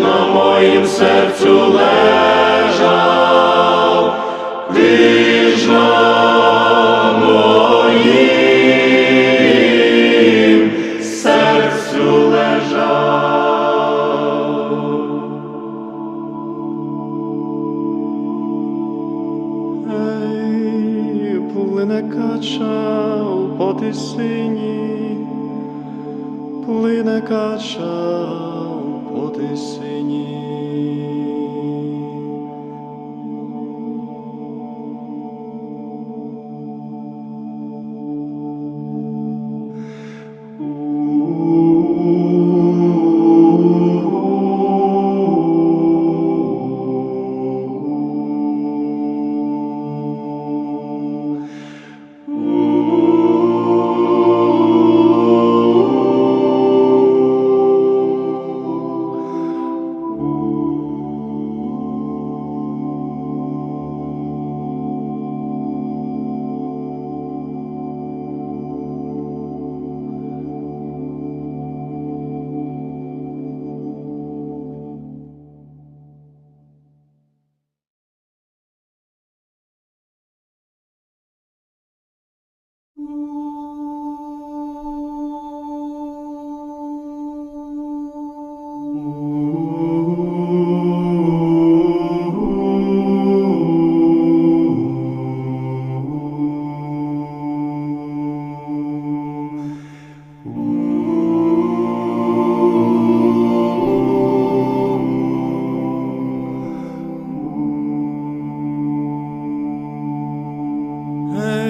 На моїм серцю лежав, на моїм серцю лежав. Ей, плине кача по тисині, плине кача по тисині. Hey.